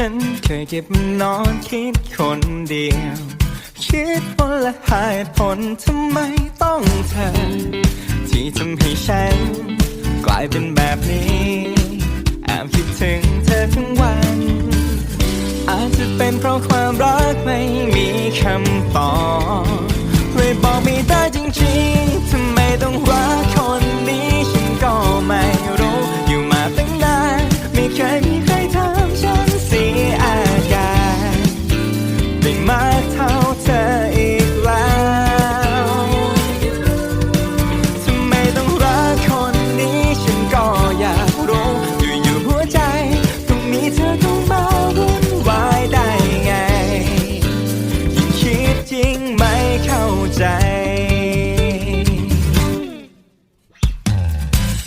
ฉันเคยเก็บนอนคิดคนเดียว คิดผลและหายผลทำไมต้องเธอ ที่ทำให้ฉัน กลายเป็นแบบนี้แอบคิดถึงเธอทั้งวัน อาจจะเป็นเพราะความรักไม่มีคำตอบ งไม่เข้าใจ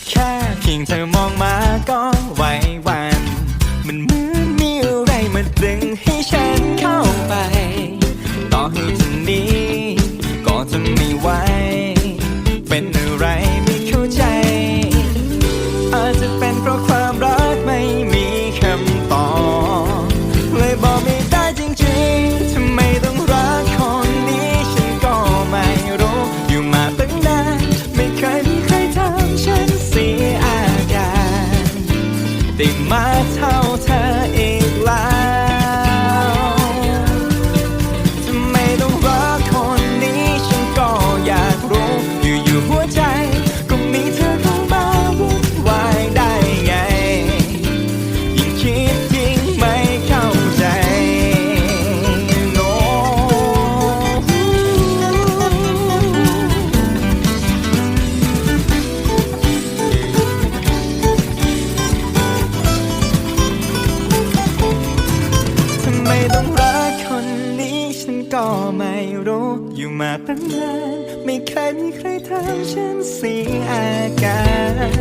แค่เพียงเธอมองมาก็ they might tell ก็ไม่รู้ อยู่มาตั้งนาน ไม่เคยมีใครทำฉันเสียอาการ